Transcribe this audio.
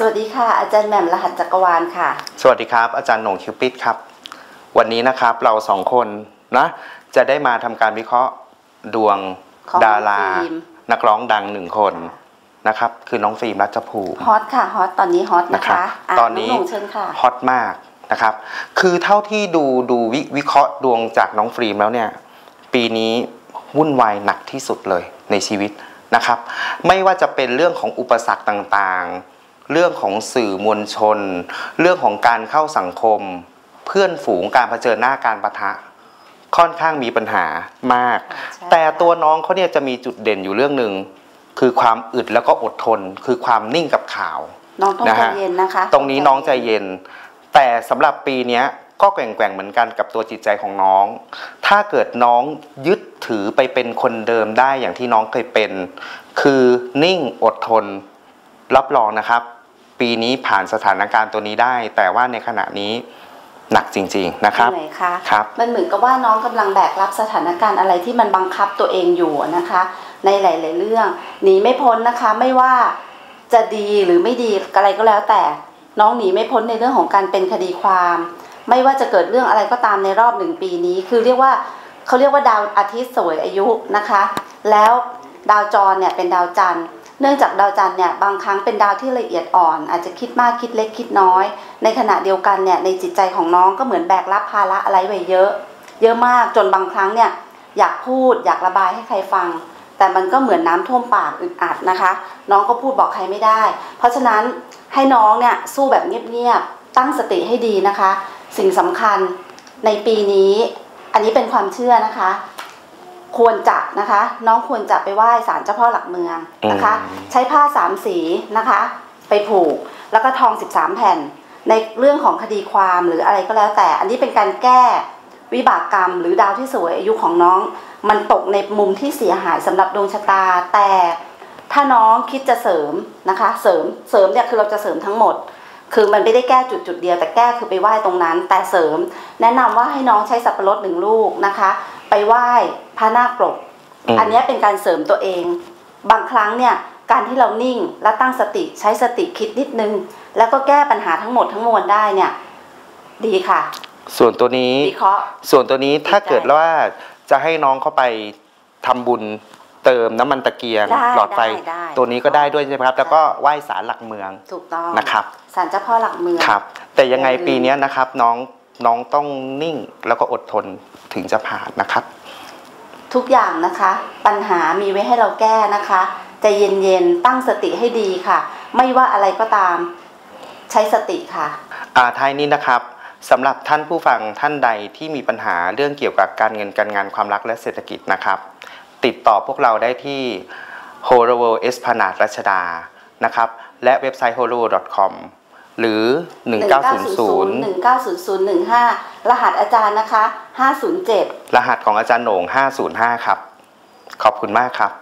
สวัสดีค่ะ อาจารย์แหม่มรหัสจักรวาลค่ะ สวัสดีครับ อาจารย์หนงคิวปิดครับ วันนี้นะครับเราสองคนนะจะได้มาทำการวิเคราะห์ดวงของดารา ฟิล์ม นักร้องดังหนึ่งคนนะครับ คือน้องฟิล์มรัชภูมิ ฮอตค่ะฮอตตอนนี้ฮอตนะนะครับคะะตอนนี้งหงเชิญค่ะ ฮอตมากนะครับ คือเท่าที่ดูดูววิเคราะห์ดวงจากน้องฟิล์มแล้วเนี่ย ปีนี้วุ่นวายหนักที่สุดเลยในชีวิตนะครับ ไม่ว่าจะเป็นเรื่องของอุปสรรคต่างๆ เรื่องของสื่อมวลชน เรื่องของการเข้าสังคม เพื่อนฝูงการเผชิญหน้าการประทะ ค่อนข้างมีปัญหามากใช่แต่ตัวน้องเขาเนี่ยจะมีจุดเด่นอยู่เรื่องหนึ่งคือความอึดแล้วก็อดทน คือความนิ่งกับข่าวน้องต้องนะใจฮะเย็นนะคะ ตรงนี้น้องใจเย็น แต่สำหรับปีเนี้ยก็แกว่งๆเหมือนกันกับตัวจิตใจของน้อง ถ้าเกิดน้องยึดถือไปเป็นคนเดิมได้อย่างที่น้องเคยเป็น คือนิ่งอดทน รับรองนะครับ ปีนี้ผ่านสถานการณ์ตัวนี้ได้ แต่ว่าในขณะนี้หนักจริง ๆ นะครับเหนื่อยคะครับ มันเหมือนกับว่าน้องกำลังแบกรับสถานการณ์อะไรที่มันบังคับตัวเองอยู่นะคะ ในหลาย ๆ เรื่องหนีไม่พ้นนะคะไม่ว่าจะดีหรือไม่ดีอะไรก็แล้วแต่ น้องหนีไม่พ้นในเรื่องของการเป็นคดีความ ไม่ว่าจะเกิดเรื่องอะไรก็ตามในรอบหนึ่งปีนี้ คือเรียกว่าเขาเรียกว่าดาวอาทิตย์สวยอายุนะคะ แล้วดาวจรเนี่ยเป็นดาวจันทร์ เนื่องจากดาวจันทร์เนี่ยบางครั้งเป็นดาวที่ละเอียดอ่อน อาจจะคิดมากคิดเล็กคิดน้อย ในขณะเดียวกันเนี่ยในจิตใจของน้องก็เหมือนแบกรับภาระอะไรไว้เยอะ เยอะมากจนบางครั้งเนี่ยอยากพูดอยากระบายให้ใครฟัง แต่มันก็เหมือนน้ำท่วมปากอึดอัดนะคะ น้องก็พูดบอกใครไม่ได้ เพราะฉะนั้นให้น้องเนี่ยสู้แบบเงียบๆตั้งสติให้ดีนะคะ สิ่งสำคัญในปีนี้ อันนี้เป็นความเชื่อนะคะ ควรจะนะคะ น้องควรจะไปไหว้ศาลเจ้าพ่อหลักเมืองนะคะอืมใช้ผ้าสามสีนะคะ ไปผูกแล้วก็ทอง 13 แผ่น ในเรื่องของคดีความหรืออะไรก็แล้วแต่ อันนี้เป็นการแก้วิบากกรรม หรือดาวที่สวยอายุของน้อง มันตกในมุมที่เสียหายสำหรับดวงชะตา แต่ถ้าน้องคิดจะเสริมนะคะ เสริมเสริมเนี่ยคือเราจะเสริมทั้งหมด คือมันไม่ได้แก้จุดจุดๆเดียวแต่แก้คือไปไหว้ตรงนั้น แต่เสริมแนะนำว่าให้น้องใช้สับปะรดหนึ่งลูกนะคะ ไปไหว้พระนาคปรกอืมอันเนี้ยเป็นการเสริมตัวเอง บางครั้งเนี่ยการที่เรานิ่งและตั้งสติใช้สติคิดนิดนึง แล้วก็แก้ปัญหาทั้งหมดทั้งมวลได้เนี่ย ดีค่ะ ส่วนตัวนี้วิเคราะห์ส่วนตัวนี้ถ้าเกิดว่าจะให้น้องเข้าไปทำบุญเติมน้ำมันตะเกียงได้หลอดไฟได้ได้ตัวนี้ก็ได้ด้วยใช่ไหมครับ แล้วก็ไหว้ศาลหลักเมืองถูกต้องนะครับศาลเจ้าพ่อหลักเมืองครับ แต่ยังไงอย่าลืมปีเนี้ยนะครับน้องน้องต้องนิ่งแล้วก็อดทน ถึงจะผ่านนะครับ ทุกอย่างนะคะ ปัญหามีไว้ให้เราแก้นะคะใจเย็นๆตั้งสติให้ดีค่ะ ไม่ว่าอะไรก็ตามใช้สติค่ะอ่าท้ายนี้นะครับสำหรับท่านผู้ฟังท่านใดที่มีปัญหาเรื่องเกี่ยวกับการเงินการงานความรักและเศรษฐกิจนะครับ ติดต่อพวกเราได้ที่ h o l o w o r l d e s p l a n a d e รัชดานะครับ และเว็บไซต์ h o l o w o r l d c o m หรือ 1900 1900รหัสอาจารย์นะคะ 507 รหัสของอาจารย์โหน่ง505 ครับ ขอบคุณมากครับ